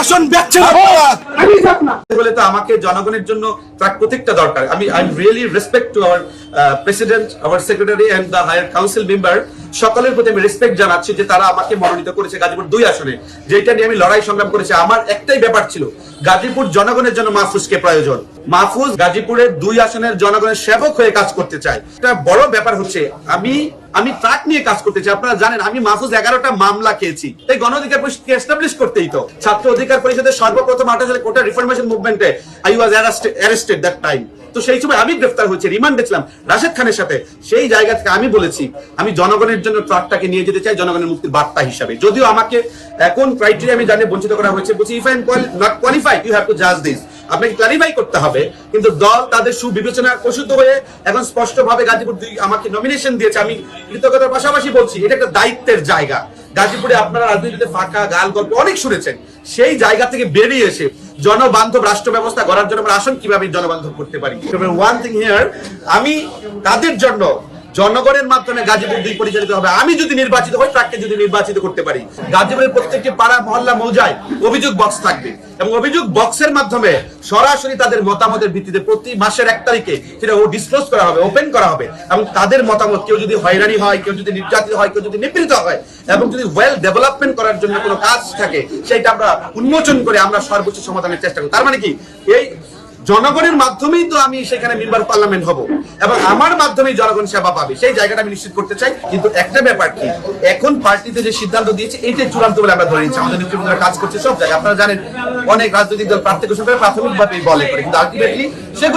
আসন বেচছেন বলে তো আমাকে জনগণের জন্য তার প্রত্যেকটা দরকার। আমি I am really respect to our president our secretary and the higher council member সকলের প্রতি আমি রেসপেক্ট জানাচ্ছি যে তারা আমাকে মনোনীত করেছে গাজীপুর দুই আসনে। যেটা নিয়ে আমি লড়াই সংগ্রাম করেছি আমার একটাই ব্যাপার ছিল গাজীপুর জনগণের জন্য মাহফুজকে প্রয়োজন। মাহফুজ গাজীপুরের দুই আসনের জনগণের সেবক হয়ে কাজ করতে চায়। একটা বড় ব্যাপার হচ্ছে, আমি আমি ট্রাক নিয়ে কাজ করতে চাই। আপনারা জানেন, আমি মাহফুজ এগারোটা মামলা খেয়েছি। এই গণ অধিকার পরিষদকে এস্টাবলিশ করতেই তো। ছাত্র অধিকার পরিষদের সর্বপ্রথম আঠাশ সালে কোটা রিফরমেশন মুভমেন্টে I was arrested that time তো সেই সময় আমি গ্রেফতার হয়েছি, রিমান্ডে ছিলাম রাশেদ খানের সাথে। সেই জায়গা থেকে আমি বলেছি, আমি জনগণের জন্য ট্রাকটাকে নিয়ে যেতে চাই, জনগণের মুক্তির বার্তা হিসাবে। যদিও আমাকে, এখন ক্রাইটেরিয়া আমি জানি বঞ্চিত করা হয়েছে, বলছি if I am not qualified you have to জাজ দিস আপনাকে ক্লারিফাই করতে হবে, কিন্তু দল তাদের সুবিবেচনা প্রসূত হয়ে এখন স্পষ্টভাবে গাজীপুর দুই আমাকে নমিনেশন দিয়েছে। আমি কৃতজ্ঞতার পাশাপাশি বলছি, এটা একটা দায়িত্বের জায়গা। গাজীপুরে আপনারা রাজনীতিতে ফাঁকা, গাল গল্প অনেক শুনেছেন। সেই জায়গা থেকে বেরিয়ে এসে জনবান্ধব রাষ্ট্র ব্যবস্থা করার জন্য আমরা আসন কীভাবে জনবান্ধব করতে পারি? ওয়ান থিং হিয়ার আমি তাদের জন্য জনগণের মাধ্যমে গাজীপুর দুই পরিচালিত হবে। আমি যদি নির্বাচিত হই ট্রাককে যদি নির্বাচিত করতে পারি। গাজীপুরের প্রত্যেকটি পাড়া, মহল্লা, মৌজায় অভিযোগ বক্স থাকবে। এবং অভিযোগ বক্সের মাধ্যমে সরাসরি তাদের মতামতের ভিত্তিতে প্রতি মাসের এক তারিখে সেটা ও ডিসক্লোজ করা হবে ওপেন করা হবে। এবং তাদের মতামত, কেউ যদি হয়রানি হয়, কেউ যদি নির্যাতিত হয়, কেউ যদি নিপীড়িত হয়, এবং যদি ওয়েল ডেভেলপমেন্ট করার জন্য কোনো কাজ থাকে, সেটা আমরা উন্মোচন করে আমরা সর্বোচ্চ সমাধানের চেষ্টা করি তার মানে কি? এই জনগণের মাধ্যমেই তো আমি সেখানে মেম্বার পার্লামেন্ট হব। এবং আমার মাধ্যমেই জনগণ সেবা পাবে। সেই জায়গাটা আমি নিশ্চিত করতে চাই। কিন্তু একটা ব্যাপার কি? এখন পার্টিতে যে সিদ্ধান্ত দিয়েছে এটাই চূড়ান্ত বলে আমরা ধরে নিচ্ছি। আমাদের নেতৃবৃন্দরা কাজ করছে সব জায়গায়। আপনারা জানেন, অনেক রাজনৈতিক দল প্রার্থী ঘোষণা করে প্রাথমিকভাবেই বলে করে। কিন্তু আলটিমেটলি সেগুলো